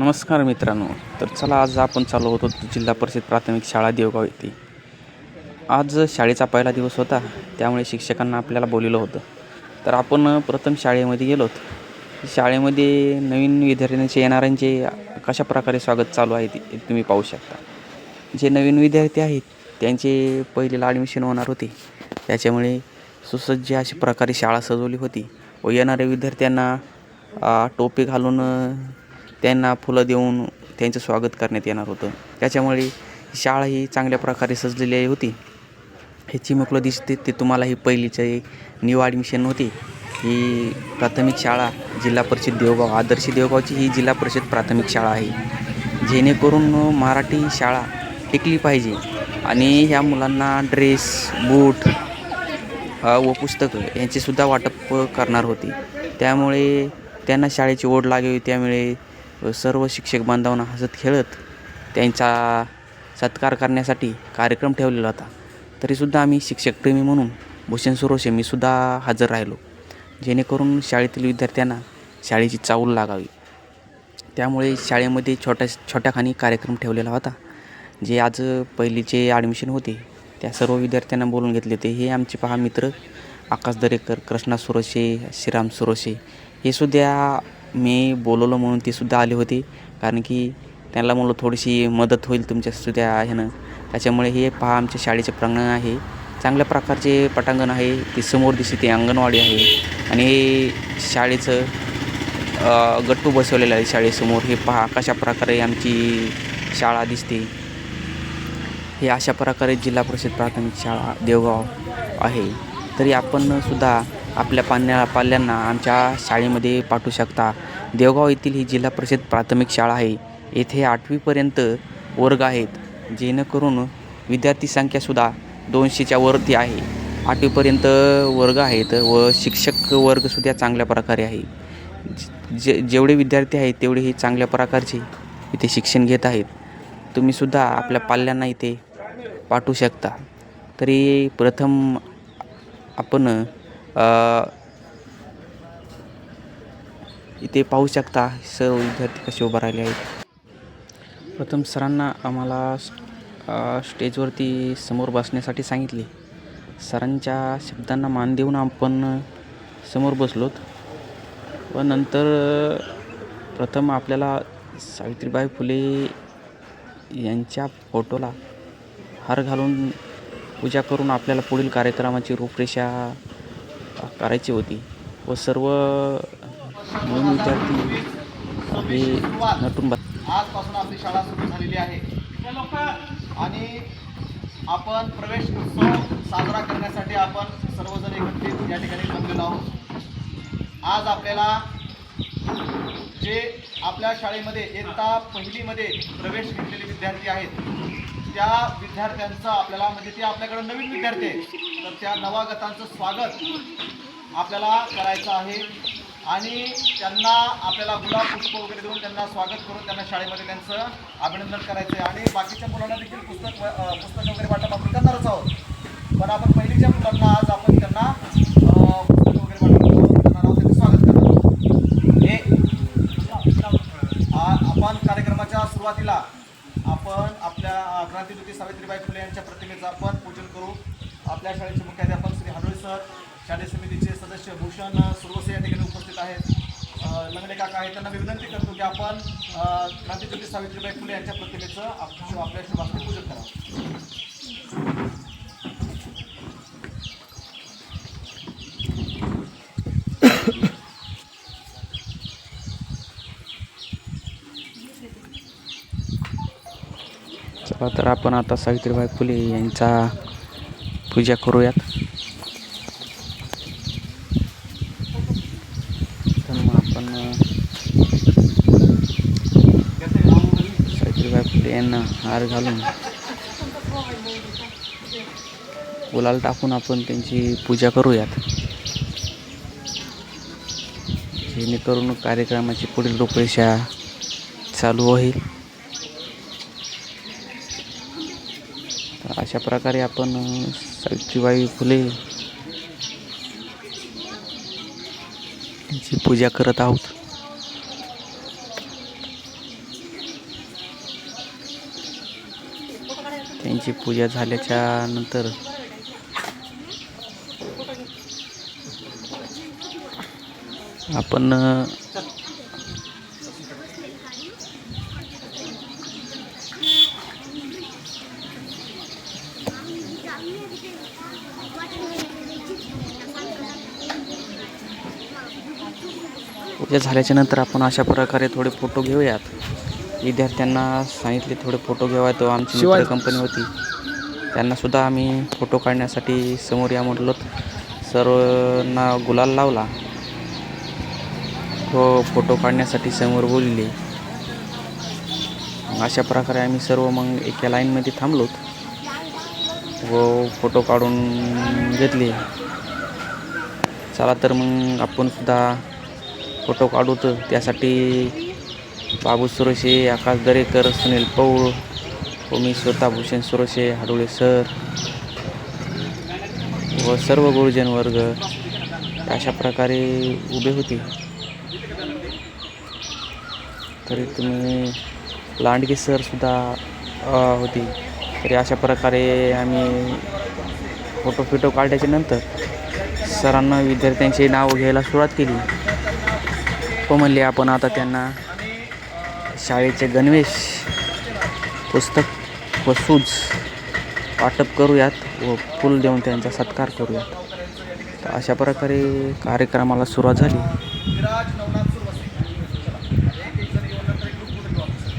नमस्कार मित्रांनो तर चला आज आपण चालू होतो जिल्हा परिषद प्राथमिक शाळा देवगाव येथे. आज शाळेचा पहिला दिवस होता त्यामुळे शिक्षकांना आपल्याला बोलवलं होतं. तर आपण प्रथम शाळेमध्ये गेलोत शाळेमध्ये नवीन विद्यार्थ्यांचे येणाऱ्यांचे कशा प्रकारे स्वागत चालू आहे ते तुम्ही पाहू शकता. जे नवीन विद्यार्थी आहेत त्यांचे पहिलेला ॲडमिशन होणार होते. त्याच्यामुळे सुसज्ज अशा प्रकारे शाळा सजवली होती. व येणाऱ्या विद्यार्थ्यांना टोपे टोपी घालून त्यांना फुलं देऊन त्यांचं स्वागत करण्यात येणार होतं. त्याच्यामुळे शाळा ही चांगल्या प्रकारे सजलेली होती. हे चिमुकलं दिसते ते तुम्हाला ही पहिलीचे न्यू ॲडमिशन होती. ही प्राथमिक शाळा जिल्हा परिषद देवगाव आदर्श देवगावची ही जिल्हा परिषद प्राथमिक शाळा आहे. जेणेकरून मराठी शाळा टिकली पाहिजे आणि ह्या मुलांना ड्रेस बूट व पुस्तकं यांचेसुद्धा वाटप करणार होती. त्यामुळे त्यांना शाळेची ओढ लागेल त्यामुळे सर्व शिक्षक बांधवांना हसत खेळत त्यांचा सत्कार करण्यासाठी कार्यक्रम ठेवलेला होता. तरीसुद्धा आम्ही शिक्षकप्रेमी म्हणून भूषण सुरोशे मी सुद्धा हजर राहिलो. जेणेकरून शाळेतील विद्यार्थ्यांना शाळेची चावल लागावी. त्यामुळे शाळेमध्ये छोट्या छोट्याखानी कार्यक्रम ठेवलेला होता. जे आज पहिलीचे ॲडमिशन होते त्या सर्व विद्यार्थ्यांना बोलून घेतले होते. हे आमचे पहा मित्र आकाश दरेकर कृष्णा सुरोशे श्रीराम सुरोशे हे सुद्धा मी बोलवलं म्हणून ते सुद्धा आले होते. कारण की त्यांना म्हणलं थोडीशी मदत होईल तुमच्या सुद्धा ह्यानं. त्याच्यामुळे हे पहा आमच्या शाळेचे प्रांगण आहे. चांगल्या प्रकारचे पटांगण आहे. ते समोर दिसते ते अंगणवाडी आहे. आणि हे शाळेचं गट्टू बसवलेलं आहे शाळेसमोर. हे पहा कशा प्रकारे आमची शाळा दिसते. हे अशा प्रकारे जिल्हा परिषद प्राथमिक शाळा देवगाव आहे. तरी आपण सुद्धा आपल्या पाल्या पाल्यांना आमच्या शाळेमध्ये पाठवू शकता. देवगाव येथील ही जिल्हा परिषद प्राथमिक शाळा आहे. येथे आठवीपर्यंत वर्ग आहेत. जेणेकरून विद्यार्थी संख्यासुद्धा दोनशेच्या वरती आहे. आठवीपर्यंत वर्ग आहेत व शिक्षक वर्गसुद्धा चांगल्या प्रकारे आहे. जे जेवढे विद्यार्थी आहेत तेवढे ही चांगल्या प्रकारचे इथे शिक्षण घेत आहेत. तुम्हीसुद्धा आपल्या पाल्यांना इथे पाठवू शकता. तरी प्रथम आपण इथे पाहू शकता सर्व विद्यार्थी कसे उभा राहिले आहेत. प्रथम सरांना आम्हाला स्टेजवरती समोर बसण्यासाठी सांगितले. सरांच्या शब्दांना मान देऊन आपण समोर बसलोत. व नंतर प्रथम आपल्याला सावित्रीबाई फुले यांच्या फोटोला हार घालून पूजा करून आपल्याला पुढील कार्यक्रमाची रूपरेषा करायची होती. व सर्व नवीन विद्यार्थी हे नटून आजपासून आपली शाळा सुरू झालेली आहे. आणि आपण प्रवेश उत्सव साजरा करण्यासाठी आपण सर्वजण एकत्रित या ठिकाणी जमलेलो आहोत. आज आपल्याला जे आपल्या शाळेमध्ये इयत्ता पहिलीमध्ये प्रवेश घेतलेले विद्यार्थी आहेत त्या विद्यार्थ्यांचं आपल्याला म्हणजे ते आपल्याकडे नवीन विद्यार्थी आहेत. तर त्या नवागतांचं स्वागत आपल्याला करायचं आहे. आणि त्यांना आपल्याला गुलाब पुष्प वगैरे देऊन त्यांना स्वागत करून त्यांना शाळेमध्ये त्यांचं अभिनंदन करायचं आहे. आणि बाकीच्या मुलांना देखील पुस्तक पुस्तकं पुस्तक वगैरे वाटप आपण करणारच आहोत. पण आपण पहिलीच्या मुलांना आज आपण त्यांना पुस्तक वगैरे वाटप करून त्यांना त्यांचं स्वागत करणार आपण कार्यक्रमाच्या सुरुवातीला आपण आपल्या अ, क्रांतीज्योती सावित्रीबाई फुले यांच्या प्रतिमेचं आपण पूजन करू. आपल्या शाळेचे मुख्याध्यापक श्री हाडोळे सर शालेय समितीचे सदस्य भूषण सुरवसे या ठिकाणी उपस्थित आहेत. लंगडे काका आहेत त्यांना मी विनंती करतो की आपण क्रांतिज्योती सावित्रीबाई फुले यांच्या प्रतिमेचं आप- आपल्या शुभास्ते पूजन करा तर आपण आता सावित्रीबाई फुले यांचा पूजा करूयात तर मग आपण सावित्रीबाई फुले यांना हार घालून गुलाल टाकून आपण त्यांची पूजा करूयात जेणेकरून कार्यक्रमाची पुढील रूपरेषा चालू होईल तर अशा प्रकारे आपण सावित्रीबाई फुले. यांची पूजा करत आहोत. त्यांची पूजा झाल्याच्यानंतर आपण अ, पूजा झाल्याच्यानंतर आपण अशा प्रकारे थोडे फोटो घेऊयात. विद्यार्थ्यांना सांगितले थोडे फोटो घ्यावा तो आमची कंपनी होती. त्यांना सुद्धा आम्ही फोटो काढण्यासाठी समोर या म्हटलो. सर्वांना गुलाल लावला. तो फोटो काढण्यासाठी समोर बोलले. मग अशा प्रकारे आम्ही सर्व मग एका लाईनमध्ये थांबलोत व फोटो काढून घेतले. चला तर मग आपण सुद्धा फोटो काढू तर त्यासाठी बाबू सुरोशे आकाश दरेकर सुनील पौळ व मी स्वतः भूषण सुरोशे हाडोळे सर व सर्व गुरुजन वर्ग अशा प्रकारे उभे होते. तरी तुम्ही लांडगे सरसुद्धा होती. तरी अशा प्रकारे आम्ही फोटो फिटो काढल्याच्या नंतर सरांना विद्यार्थ्यांची नावं घ्यायला सुरुवात केली. व म्हणले आपण आता त्यांना. शाळेचे गणवेश पुस्तक व सूज वाटप करूयात व फूल देऊन त्यांचा सत्कार करूयात. तर अशा प्रकारे कार्यक्रमाला सुरुवात झाली.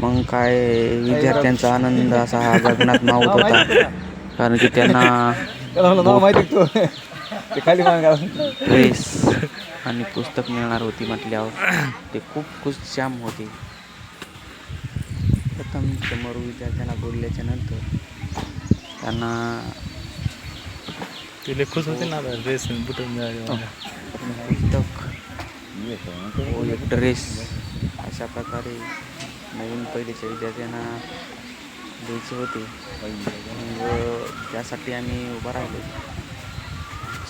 मग काय विद्यार्थ्यांचा आनंद असा हा गगनात मावत होता. कारण की त्यांना खाली आणि पुस्तक मिळणार होती म्हटल्यावर ते खूप खुशशाम होते. प्रथम समोर विद्यार्थ्यांना बोलल्याच्या नंतर त्यांना तुले खुश होते ना ड्रेस बुटून पुस्तक ड्रेस अशा प्रकारे नवीन पहिलेच्या विद्यार्थ्यांना द्यायचे होते. व त्यासाठी आम्ही उभा राहिलो.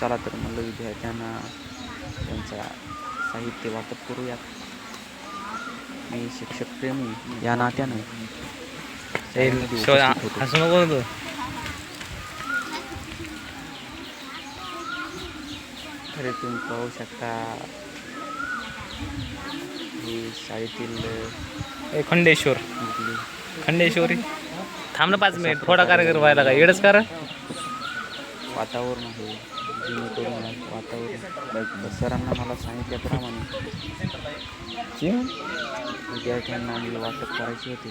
चला तर म्हणलं विद्यार्थ्यांना त्यांचा साहित्य वाटप करूयात. मी शिक्षक प्रेमी या नात्यानं. अरे तुम्ही पाहू शकता. हे शाळेतील खंडेश्वर. खंडेश्वरी. थांब ना पाच मिनिट. थोडा कार्यक्रम व्हायला का एडच कर. वातावरण आहे. जेणेकरून वातावरण सरांना मला सांगितल्याप्रमाणे विद्यार्थ्यांना आम्ही वाटप करायचे होते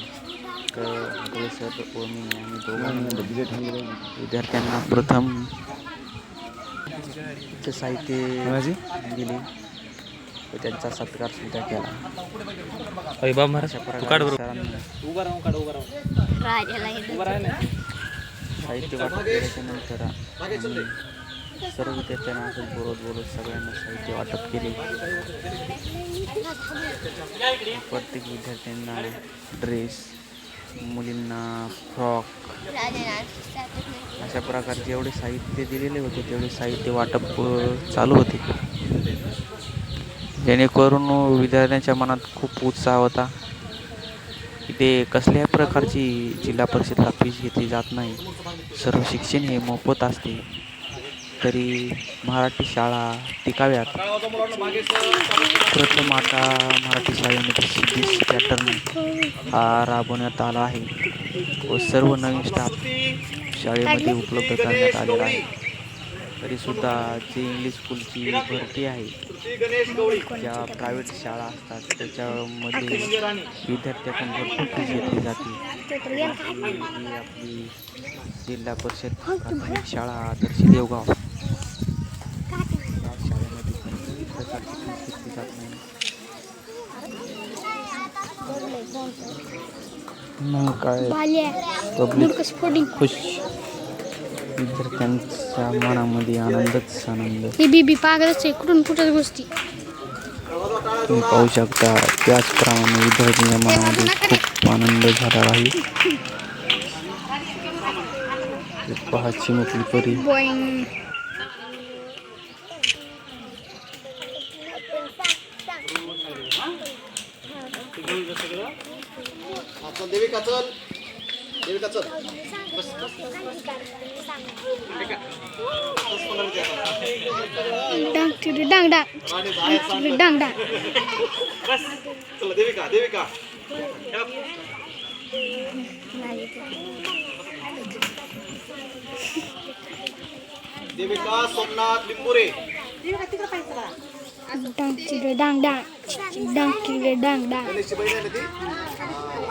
तर सर व मी आम्ही दोघांनी विद्यार्थ्यांना प्रथम ते साहित्य दिले व त्यांचा सत्कार सुद्धा केला. महाराज सरांना साहित्य वाटप केल्याच्यानंतर सर्व विद्यार्थ्यांना असं बोलत बोलत सगळ्यांना साहित्य वाटप केले. प्रत्येक विद्यार्थ्यांना ड्रेस मुलींना फ्रॉक अशा प्रकारचे जेवढे साहित्य दिलेले होते तेवढे साहित्य वाटप चालू होते. जेणेकरून विद्यार्थ्यांच्या मनात खूप उत्साह होता. इथे ते कसल्याही प्रकारची जिल्हा परिषदला फीस घेतली जात नाही. सर्व शिक्षण हे मोफत असते. तरी मराठी शाळा टिकाव्यात. प्रथम आता मराठी शाळेमध्ये सी पॅटर्न हा राबवण्यात आला आहे. व सर्व नवीन स्टाफ शाळेमध्ये उपलब्ध करण्यात आलेला आहे. तरीसुद्धा जी इंग्लिश स्कूलची भरती आहे ज्या प्रायव्हेट शाळा असतात त्याच्यामध्ये विद्यार्थ्यातून भरपूर फीस घेतली जाते. आपली जिल्हा परिषद प्राथमिक शाळा आदर्श देवगाव या शाळेमध्ये कोणत्याही प्रकारची फीस घेतली जात नाही मग काय. पब्लिक. खुश. विद्यार्थ्यांच्या मनामध्ये आनंदच आनंद. ही बीबी पागलच आहे कुठून कुठं गोष्टी तुम्ही पाहू शकता त्याचप्रमाणे विद्यार्थ्यांच्या मनामध्ये खूप आनंद झाला आहे. पहा चिमुकली परी बॉईंग चल देवी का चल देविका चल बस बस ठीक आहे. बस पंधरा मिनिटं येतात. डांग चिडी डांग डांग आणि बाहेर चिडी चाललं. डांग डांग चला देविका देविका देविका सोमनाथ लिंबुरे डांग चिडी डांग डांग चिडी डांग चिडी डांग डांग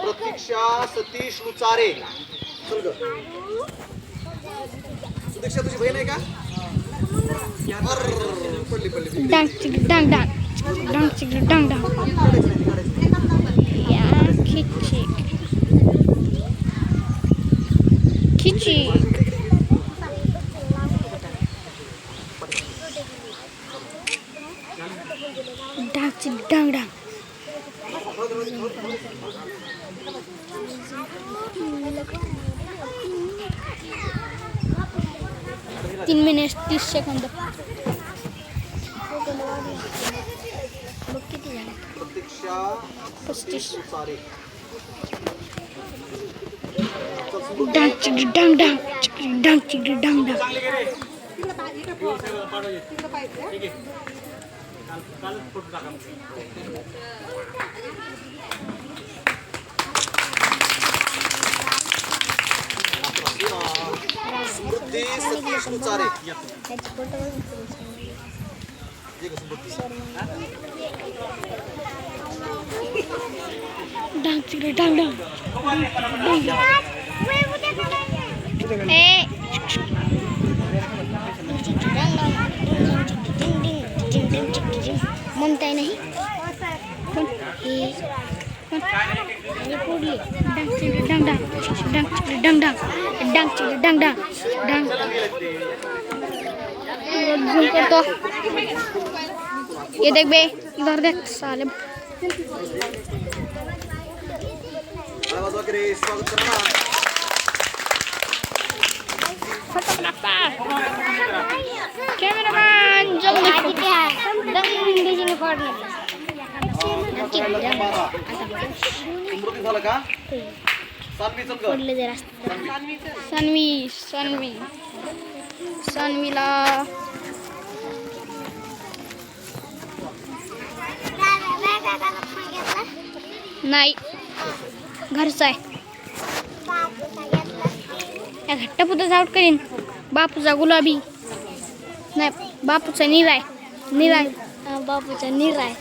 प्रतीक्षा सतीश लुचारे. सुदीक्षा तुझी बहीण आहे का? खिची खिची min estis secondo उचारे ये ग समृद्धी डांग चिडी डांग डांग ए म्हणताय नाही कोण? हे कोण? हे पोरली. डांग चिडी डांग डांग डांग चिडी डांग डांग डांग चिडी डांग Dan Ya dek be, ntar dek. Salim. Kenapa? पडले जरा. सन्वी सन्वी. सन्वीला. नाही. घरचा आहे. घट्ट पुताचा आउट करीन. बापूचा गुलाबी. नाही बापूचा निराय निराय बापूचा निराय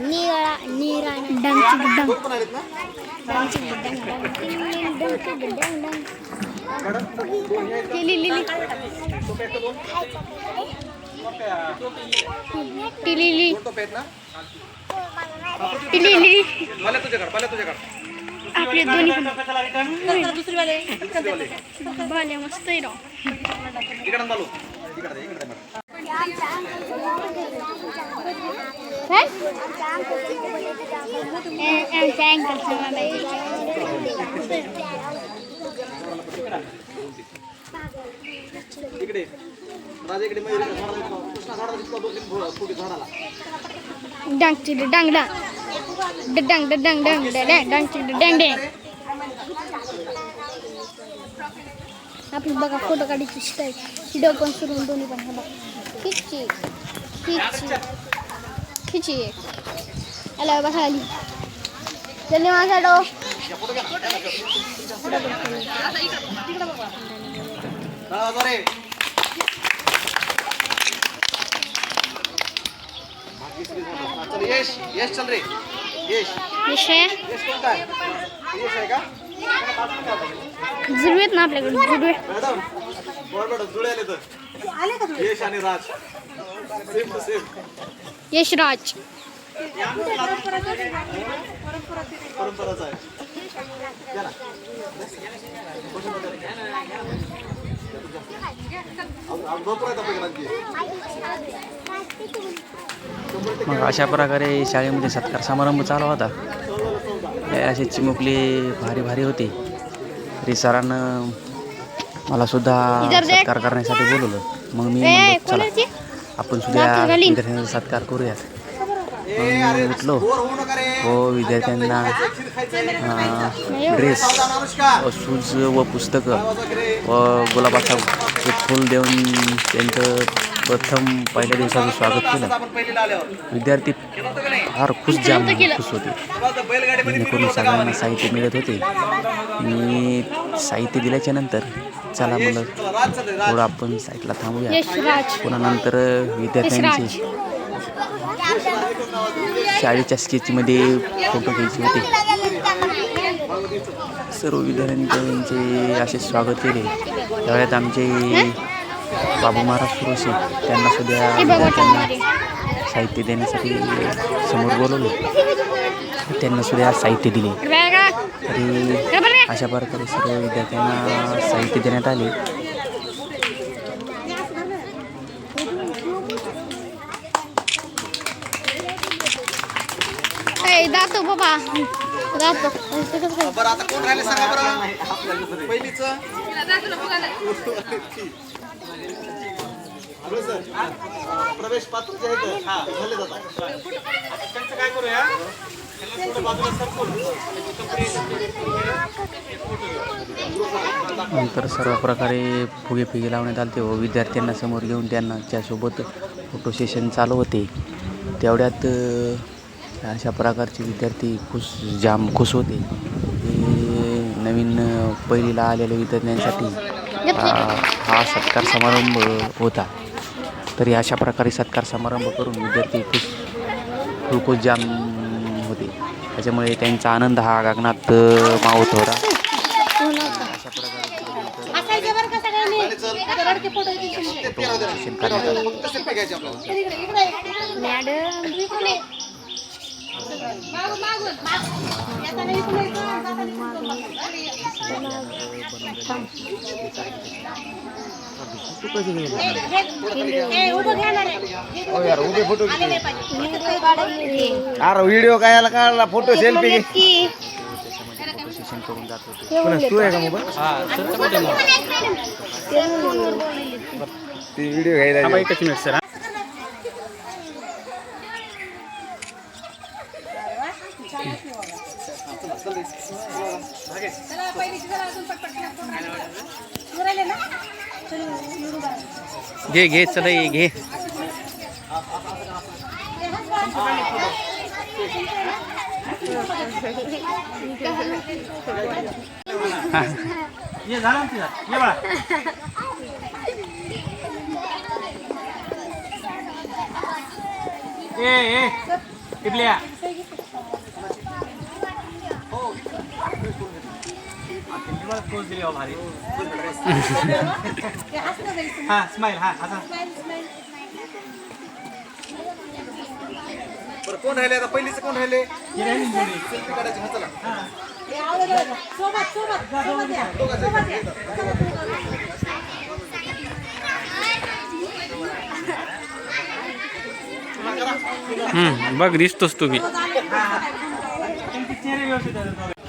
निराळा निराळ डंग डंग आपले दोन्ही दुसरी वाले मस्त आहे राव. dang chidi dang dang dang. Dang dang dang dang chidi dang dang tapi baga foto kali cistai hidup konsumen doni banget kicci kicci खिची. आला बसा आली त्यांनी माझा डो झाडा यश यश चल रे यश यश कोणता आहे यश आहे का जुडवेत ना आपल्याकडे जुडवे मॅडम वर मॅडम जुळे आले तर. यश आणि Raj. Same to same Yashraj. परंपराच आहे. द्या ना. अजून- अजून भरपूर आहेत आपल्या घरात मग अशा प्रकारे शाळेमध्ये सत्कार समारंभ चालू होता. असे चिमुकले भारी भारी होते. तरी सरांनं मला सुद्धा. सत्कार करण्यासाठी बोलवलं मग मी म्हणलो चला आपण सुद्धा. विद्यार्थ्यांचा सत्कार करूयात ए, अरे, उठलो. बोर होऊ नका रे. हो विद्यार्थ्यांना खायचंय. अं, ड्रेस. व शूज व पुस्तकं. व गुलाबाचा एक फूल देऊन त्यांचं प्रथम पहिल्या दिवसाचं स्वागत केलं. विद्यार्थी? फार खुश जाम. खुश होते जेणेकरून सगळ्यांना. साहित्य मिळत होते मी साहित्य दिल्याच्या नंतर चला राज. थोडं आपण साईडला थांबूया पुन्हा नंतर विद्यार्थ्यांचे शाळेच्या स्केचमध्ये फोटो घ्यायचे होते सर्व विद्यार्थ्यांचे असे स्वागत केले त्यावेळेत आमचे बाबू महाराज सुरोशी त्यांना सुद्धा चालणारे. साहित्य देण्यासाठी समोर बोलवलं. त्यांना सुद्धा साहित्य दिले. तरी अशा प्रकारे सर्व विद्यार्थ्यांना साहित्य देण्यात आले. ए जातो बाबा. जातो. बरं आता कोण राहिले सांगा बरं? पहिलीच. प्रवेश पात्र जे आहेत झाले जातात. त्यांचं काय करूया? थोडं बाजूला नंतर सर्व प्रकारे फुगे फिगे लावण्यात आले व विद्यार्थ्यांना समोर घेऊन त्यांना त्यासोबत फोटो सेशन चालू होते. तेवढ्यात अशा प्रकारचे विद्यार्थी खुश जाम खुश होते. हे नवीन पहिलीला आलेल्या विद्यार्थ्यांसाठी हा सत्कार समारंभ होता. तरी अशा प्रकारे सत्कार समारंभ करून विद्यार्थी खुश खुश जाम होते. त्याच्यामुळे त्यांचा आनंद हा गगनात मावत होता. अशा प्रकारे अरे व्हिडिओ काय काढला? फोटो सेल्फी करून जात होते तू आहे का मोबाईल ती व्हिडिओ घ्यायला घे घे चला ये घे ये झालं ना तुझं ये बाळा. ए ए टिपल्या पोच दिली भारी. हा स्माईल हा असा बरं कोण राहिले आता? पहिलीचं कोण राहिले? सेल्फी काढायची हा. चला हम्म, बघ दिसतोस तुम्ही. हे.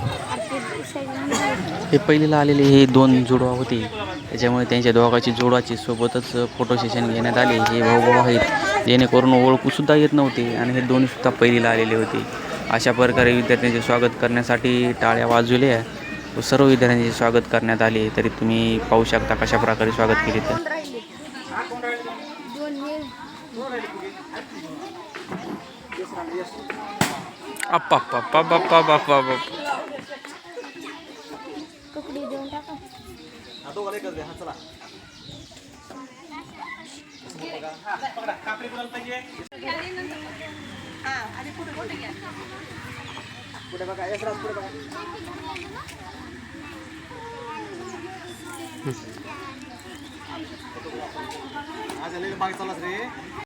हे पहिलीला आलेले हे दोन जुडवा होते. त्याच्यामुळे त्यांच्या दोघाची जोडाची सोबतच फोटो सेशन घेण्यात आले. हे भाऊ आहेत. जेणेकरून ओळखूसुद्धा येत नव्हते आणि हे दोन्हीसुद्धा पहिलीला आलेले होते. अशा प्रकारे विद्यार्थ्यांचे स्वागत करण्यासाठी टाळ्या वाजवल्या. व सर्व विद्यार्थ्यांचे स्वागत करण्यात आले. तरी तुम्ही पाहू शकता कशा प्रकारे स्वागत केले तर. अप्पा अप्पा अप्पा अप्पा अप्पा अप्पा अप्पा कपडे देऊन टाका हा दोघाला एकच द्या हा चला. पुढे बघा एक यशराज पुढे बघा. आज आलेले बाग चालत रे